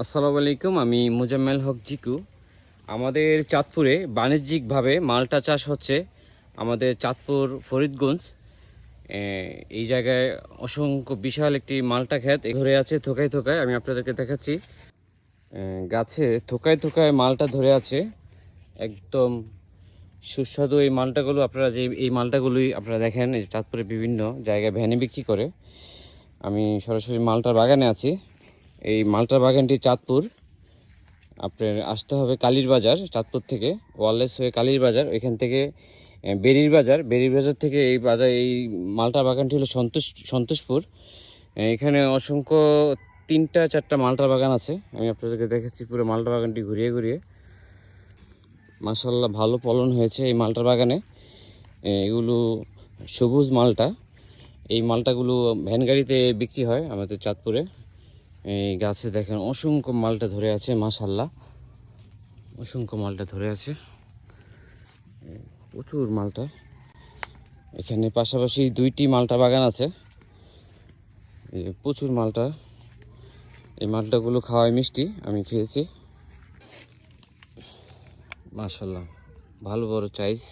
আসসালামু আলাইকুম, আমি মুজাম্মেল হক জিকু। আমাদের চাঁদপুরে বাণিজ্যিকভাবে মালটা চাষ হচ্ছে আমাদের চাঁদপুর ফরিদগঞ্জ। এই জায়গায় অসংখ্য বিশাল একটি মালটা ক্ষেত ধরে আছে, থোকায় থোকায়। আমি আপনাদেরকে দেখাচ্ছি। গাছে থোকায় থোকায় মালটা ধরে আছে। একদম সুস্বাদু এই মালটাগুলো আপনারা যে এই মালটাগুলোই আপনারা দেখেন, এই চাঁদপুরে বিভিন্ন জায়গায় ভ্যানে বিক্রি করে। আমি সরাসরি মালটার বাগানে আছি। এই মালটা বাগানটি চাঁদপুর। আপনার আসতে হবে কালীর বাজার, চাঁদপুর থেকে। ওয়ারলেস হয়ে কালীর বাজার ওইখান থেকে বেরির বাজার। বেরির বাজার থেকে এই বাজার, এই মালটা বাগানটি হলো সন্তোষ, সন্তোষপুর। এখানে অসংখ্য তিনটা, চারটা মালটা বাগান আছে। আমি আপনাদেরকে দেখেছি পুরো মালটা বাগানটি ঘুরিয়ে ঘুরিয়ে। মাসাল্লাহ ভালো ফলন হয়েছে এই মালটার বাগানে। এগুলো সবুজ মালটা। এই মালটাগুলো ভ্যান গাড়িতে বিক্রি হয় আমাদের চাঁদপুরে। এই গাছে দেখেন অসংখ্য মালটা ধরে আছে মাসাল্লাহ অসংখ্য মালটা ধরে আছে। প্রচুর মালটা। এখানে পাশাপাশি দুইটি মালটা বাগান আছে। প্রচুর মালটা। এই মালটাগুলো খাওয়ায় মিষ্টি, আমি খেয়েছি। মাশাল্লাহ ভালো বড় চাইস